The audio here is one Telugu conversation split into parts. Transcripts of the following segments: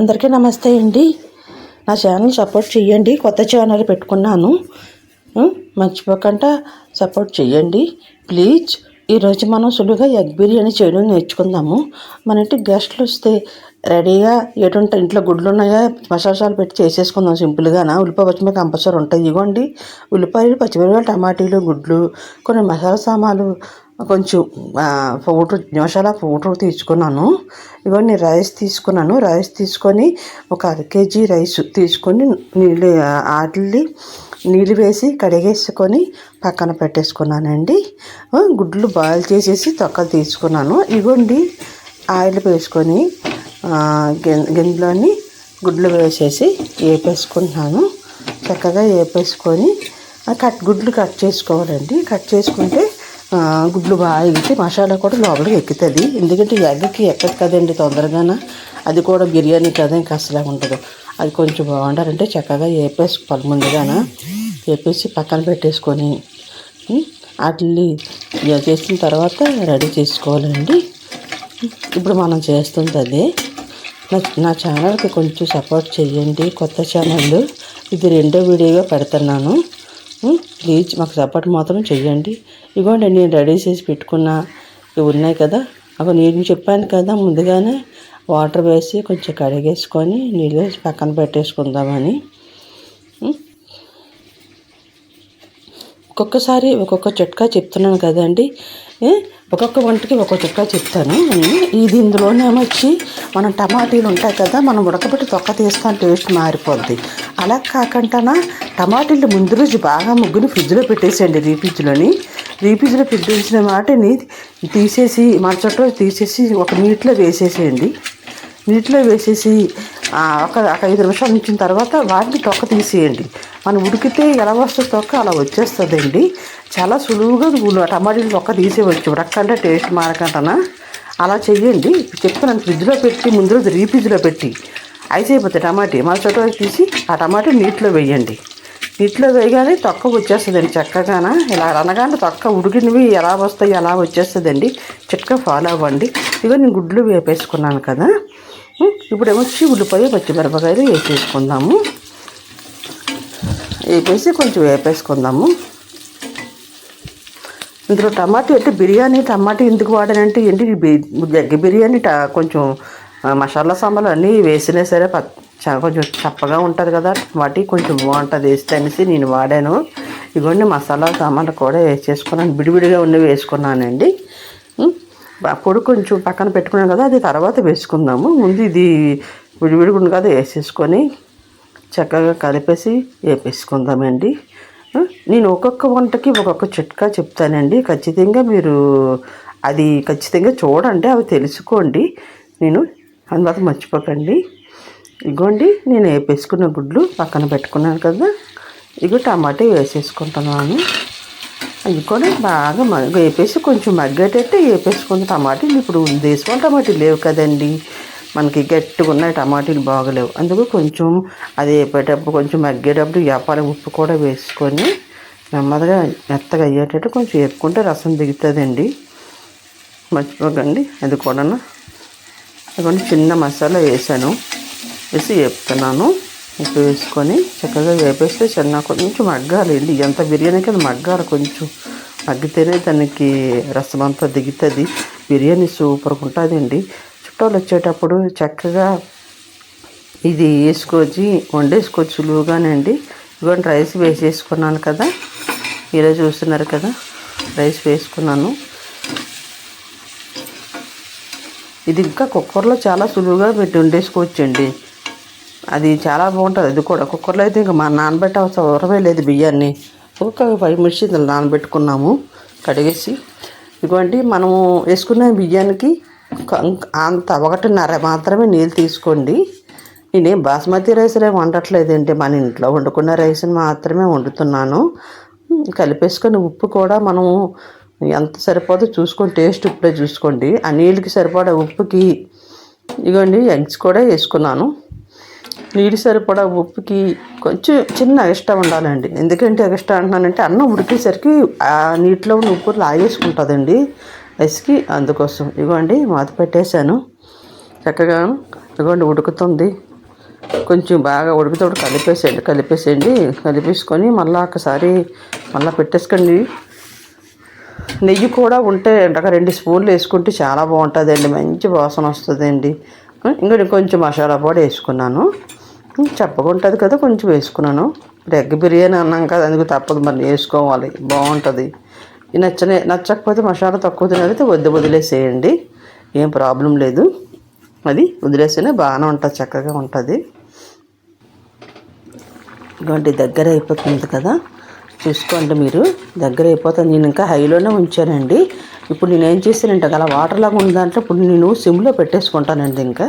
అందరికీ నమస్తే అండి. నా ఛానల్ సపోర్ట్ చేయండి కొత్త ఛానల్ పెట్టుకున్నాను. మర్చిపోకుండా సపోర్ట్ చేయండి ప్లీజ్ ఈరోజు మనం సులువుగా ఎగ్ బిర్యానీ చేయడం నేర్చుకుందాము. మన ఇంటి గెస్ట్లు వస్తే రెడీగా ఎటువంటి ఇంట్లో గుడ్లు ఉన్నాయా? మసాలాలు పెట్టి చేసేసుకుందాం సింపుల్గానా? ఉల్లిపాయ పచ్చిమిరపకాయ కంపల్సరీ ఉంటాయి. ఇవ్వండి ఉల్లిపాయలు పచ్చిమిరపకాయలు టమాటీలు గుడ్లు కొన్ని మసాలా సామాన్లు కొంచెం ఫోటో పౌడర్ ఫోటో తీసుకున్నాను. ఇవన్నీ రైస్ తీసుకున్నాను. రైస్ తీసుకొని ఒక అర కేజీ రైస్ తీసుకొని నీళ్ళు ఆటల్ని నీళ్ళు వేసి కడిగేసుకొని పక్కన పెట్టేసుకున్నానండి. గుడ్లు బాయిల్ చేసేసి తొక్కలు తీసుకున్నాను. ఇవ్వండి ఆయిల్ వేసుకొని గిన్నెలోని గుడ్లు వేసేసి వేపేసుకుంటున్నాను చక్కగా వేపేసుకొని కట్ గుడ్లు కట్ చేసుకోవాలండి. కట్ చేసుకుంటే గుడ్లు బాగా ఎగితే మసాలా కూడా లోపలికి ఎక్కుతుంది. ఎందుకంటే ఎగ్గకి ఎక్కదు కదండి తొందరగాన. అది కూడా బిర్యానీ కదా ఇంకా అసలే ఉండదు. అది కొంచెం బాగుండాలంటే చక్కగా వేపేసుకోవాలి ముందుగాన వేపేసి పక్కన పెట్టేసుకొని వాటిని చేసిన తర్వాత రెడీ చేసుకోవాలండి. ఇప్పుడు మనం చేస్తుంది అదే. నా ఛానల్కి కొంచెం సపోర్ట్ చేయండి. కొత్త ఛానల్ ఇది రెండో వీడియోగా పెడుతున్నాను. ప్లీజ్ మాకు సపోర్ట్ మాత్రం చెయ్యండి. ఇగోండి నేను రెడీ చేసి పెట్టుకున్న ఇవి ఉన్నాయి కదా అవి నేను చెప్పాను కదా ముందుగానే వాటర్ వేసి కొంచెం కడిగేసుకొని నీళ్ళు వేసి పక్కన పెట్టేసుకుందామని. ఒక్కొక్కసారి ఒక్కొక్క చిట్కా చెప్తున్నాను కదండి. ఒక్కొక్క వంటకి ఒక్కొక్క చిట్కా చెప్తాను. నేను ఇది ఇందులోనేమో వచ్చి మనం టమాటీలు ఉంటాయి కదా మనం ఉడకబెట్టి తొక్క తీస్తాం టేస్ట్ మారిపోద్ది. అలా కాకుండా టమాటీలు ముందు రోజు బాగా ముగ్గుని ఫ్రిడ్జ్లో పెట్టేసేయండి రీఫ్రిడ్జ్లోని. రీఫ్రిడ్జ్లో పెట్టేసిన వాటిని తీసేసి మరుసటి రోజు తీసేసి ఒక నీటిలో వేసేసేయండి. నీటిలో వేసేసి ఒక ఒక ఐదు నిమిషాలు ఉంచిన తర్వాత వాటిని తొక్క తీసేయండి. మనం ఉడికితే ఎలా వస్తుంది తొక్క అలా వచ్చేస్తుందండి. చాలా సులువుగా నువ్వు టమాటీలు తొక్క తీసేవచ్చు రక్కంటే టేస్ట్ మారకంటనా? అలా చెయ్యండి. చెప్తున్నాను ఫ్రిడ్జ్లో పెట్టి ముందు రోజు రీఫ్రిడ్జ్లో పెట్టి. ఐస్ అయిపోతాయి టమాటీ మరుసటి రోజు తీసి ఆ టమాటా నీటిలో వేయండి. నీటిలో వేయగానే తొక్క వచ్చేస్తుందండి చక్కగాన? ఇలా అనగానే తొక్క ఉడికినవి ఎలా వస్తాయి ఎలా వచ్చేస్తుందండి. చిట్కా ఫాలో అవ్వండి. ఇగో నేను గుడ్లు వేపేసుకున్నాను కదా. ఉం, ఇప్పుడు ఏమొచ్చి ఉల్లిపాయ పచ్చిమిరపకాయలు వేసేసుకుందాము. వేపేసి కొంచెం వేపేసుకుందాము. ఇందులో టమాటా అంటే బిర్యానీ టమాటా ఎందుకు వాడానంటే ఏంటి? జగ్గి బిర్యానీ ట కొంచెం మసాలా సాంబార్లు అన్నీ వేసినా సరే ప చ- కొంచెం చప్పగా ఉంటుంది కదా వాటి కొంచెం బాగుంటుంది వేస్తే అనేసి నేను వాడాను. ఇవన్నీ మసాలా సామాన్లు కూడా వేసేసుకున్నాను. విడివిడిగా ఉన్నవి వేసుకున్నానండి. పొడి కొంచెం పక్కన పెట్టుకున్నాను కదా అది తర్వాత వేసుకుందాము. ముందు ఇది విడివిడిగా ఉంది కదా వేసేసుకొని చక్కగా కలిపేసి వేపేసుకుందామండి. నేను ఒక్కొక్క వంటకి ఒక్కొక్క చిట్కా చెప్తానండి. ఖచ్చితంగా మీరు అది ఖచ్చితంగా చూడండి అవి తెలుసుకోండి. నేను అందువల్ల మర్చిపోకండి. ఇగోండి నేను వేపేసుకున్న గుడ్లు పక్కన పెట్టుకున్నాను కదా. ఇగో టమాటా వేసేసుకుంటున్నాను. అవి కూడా బాగా మగ్గ వేపేసి కొంచెం మగ్గేటట్టు వేపేసుకున్న టమాటీలు. ఇప్పుడు దేశం టమాటీలు లేవు కదండి. మనకి గట్టిగా ఉన్నాయి టమాటీలు బాగలేవు. అందుకు కొంచెం అది వేపేటప్పుడు కొంచెం మగ్గేటప్పుడు వ్యాపారం ఉప్పు కూడా వేసుకొని నెమ్మదిగా మెత్తగా అయ్యేటట్టు కొంచెం వేపుకుంటే రసం దిగుతుందండి. మర్చిపోకండి అది కూడా అది చిన్న మసాలా వేసాను. వేసి వేపుతున్నాను. ఉప్పు వేసుకొని చక్కగా వేపేస్తే చిన్న కొంచెం మగ్గాలండి. ఎంత బిర్యానీకి అది మగ్గాలి కొంచెం. మగ్గితేనే దానికి రసం అంతా దిగుతుంది. బిర్యానీ సూపర్గా ఉంటుందండి. చుట్టాలు వచ్చేటప్పుడు చక్కగా ఇది వేసుకొచ్చి వండేసుకోవచ్చు సులువుగానండి. ఇదిగోండి రైస్ వేసేసుకున్నాను కదా. ఈరోజు చూస్తున్నారు కదా. రైస్ వేసుకున్నాను. ఇది ఇంకా కుక్కర్లో చాలా సులువుగా పెట్టి వండేసుకోవచ్చండి. అది చాలా బాగుంటుంది. అది కూడా కుక్కర్లో అయితే ఇంకా మా నానబెట్ట అవసరమే లేదు బియ్యాన్ని. ఒక ఫైవ్ మినిట్స్ ఇందులో నానబెట్టుకున్నాము. కడిగేసి. ఇదిగోండి మనము వేసుకున్న బియ్యానికి అంత ఒకటిన్నర మాత్రమే నీళ్ళు తీసుకోండి. నేనేం బాస్మతి రైస్ వండట్లేదండి మన ఇంట్లో వండుకున్న రైస్ని మాత్రమే వండుతున్నాను. కలిపేసుకొని ఉప్పు కూడా మనము ఎంత సరిపోదో చూసుకొని టేస్ట్ ఇప్పుడే చూసుకోండి. ఆ నీళ్ళకి సరిపడా ఉప్పుకి ఇగోండి ఎగ్స్ కూడా వేసుకున్నాను. నీళ్ళు సరిపడా ఉప్పుకి కొంచెం చిన్న ఎక్స్ట్రా ఉండాలండి. ఎందుకంటే ఎక్స్ట్రా అంటున్నానంటే అన్నం ఉడికేసరికి ఆ నీటిలో ఉన్న ఉప్పు లాగేసుకుంటుందండి. రైస్కి అందుకోసం. ఇగోండి మాత పెట్టేశాను. చక్కగా ఇగోండి ఉడుకుతుంది. కొంచెం బాగా ఉడికితే కలిపేసేయండి కలిపేసేయండి. కలిపేసుకొని మళ్ళీ ఒకసారి మళ్ళీ పెట్టేసుకోండి. నెయ్యి కూడా ఉంటే ఒక రెండు స్పూన్లు వేసుకుంటే చాలా బాగుంటుందండి. మంచి వాసన వస్తుందండి. ఇంకా కొంచెం మసాలా పొడి వేసుకున్నాను. చెప్పకుంటుంది కదా కొంచెం వేసుకున్నాను. ఇప్పుడు ఎగ్ బిర్యానీ అన్నాం కదా అందుకు తప్పదు మరి వేసుకోవాలి. బాగుంటుంది. నచ్చనే నచ్చకపోతే మసాలా తక్కువ తినైతే వద్దు వదిలేసేయండి. ఏం ప్రాబ్లం లేదు. అది వదిలేస్తేనే బాగానే ఉంటుంది చక్కగా ఉంటుంది. ఇటువంటి దగ్గర అయిపోతుంది కదా. చూసుకోండి మీరు దగ్గర అయిపోతుంది. నేను ఇంకా హైలోనే ఉంచానండి. ఇప్పుడు నేను ఏం చేశానంటే అలా వాటర్ లాగా ఉన్న దాంట్లో ఇప్పుడు నేను సిమ్లో పెట్టేసుకుంటానండి ఇంకా.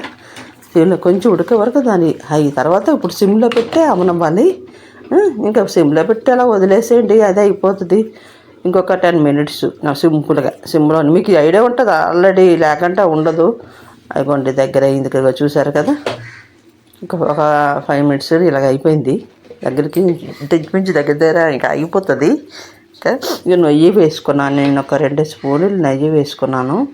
సిమ్లో కొంచెం ఉడికే వరకు దాని హై తర్వాత ఇప్పుడు సిమ్లో పెట్టే అమనవ్వాలి ఇంకా సిమ్లో పెట్టి అలా వదిలేసేయండి అదే అయిపోతుంది. ఇంకొక టెన్ మినిట్స్. సింపుల్గా సిమ్లో మీకు ఐడియా ఉంటుంది? ఆల్రెడీ లేకుండా ఉండదు. అయిపోండి దగ్గర అయింది ఇక్కడ చూసారు కదా? ఇంకా ఒక ఫైవ్ మినిట్స్ ఇలాగ అయిపోయింది. దగ్గరికి తెచ్చిపించి దగ్గర దగ్గర ఇంకా అయిపోతుంది. ఇంకా ఇక నెయ్యి వేసుకున్నాను. నేను ఒక రెండు స్పూన్లు నెయ్యి వేసుకున్నాను.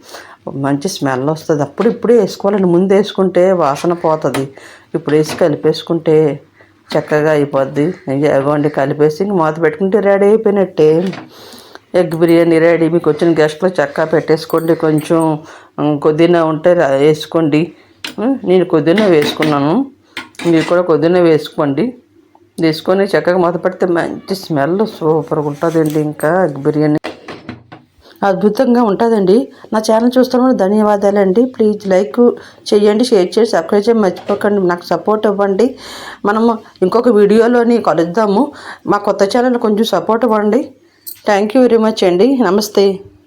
మంచి స్మెల్ వస్తుంది. అప్పుడు ఇప్పుడే వేసుకోవాలండి. ముందు వేసుకుంటే వాసన పోతుంది. ఇప్పుడు వేసి కలిపేసుకుంటే చక్కగా అయిపోద్ది. అగోండి కలిపేసి ఇంక మూత పెట్టుకుంటే రెడీ అయిపోయినట్టే. Egg biryani ready. మీకు వచ్చిన గెస్ట్లో చక్కగా పెట్టేసుకోండి. కొంచెం కొద్దిగా ఉంటే వేసుకోండి. నేను కొద్దిన వేసుకున్నాను. మీరు కూడా కొద్దిన వేసుకోండి. తీసుకొని చక్కగా మూత పెడితే మంచి స్మెల్ సూపర్గా ఉంటుందండి. ఇంకా ఎగ్ బిర్యానీ. అద్భుతంగా ఉంటుందండి. నా ఛానల్ చూస్తున్న ధన్యవాదాలండి. ప్లీజ్ లైక్ చేయండి షేర్ చేసి సబ్స్క్రైబ్ చేసి మర్చిపోకండి. నాకు సపోర్ట్ ఇవ్వండి మనము ఇంకొక వీడియోలోని కలుద్దాము. మా కొత్త ఛానల్ కొంచెం సపోర్ట్ ఇవ్వండి థ్యాంక్ యూ వెరీ మచ్ అండి. నమస్తే.